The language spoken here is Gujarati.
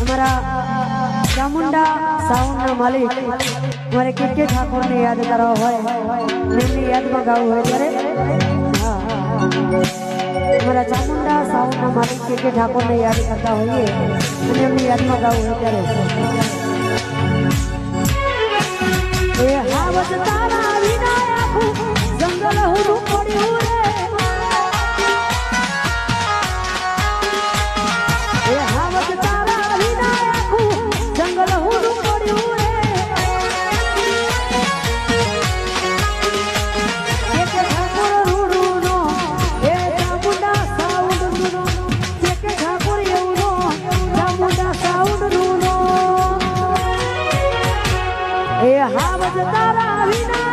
અમારા ચામુંડા સાઉન્ડના માલિક અમારે કે ઠાકોરને યાદ કરવા હોય એમની યાદમાં ગાવું હોય ત્યારે હા, હા. અમારા ચામુંડા સાઉન્ડના માલિક કે કે ઠાકોરને યાદ કરતા હોઈએ અને એમની યાદમાં ગાવું હોય ત્યારે એ હાવત તારા એ હા તારા વિના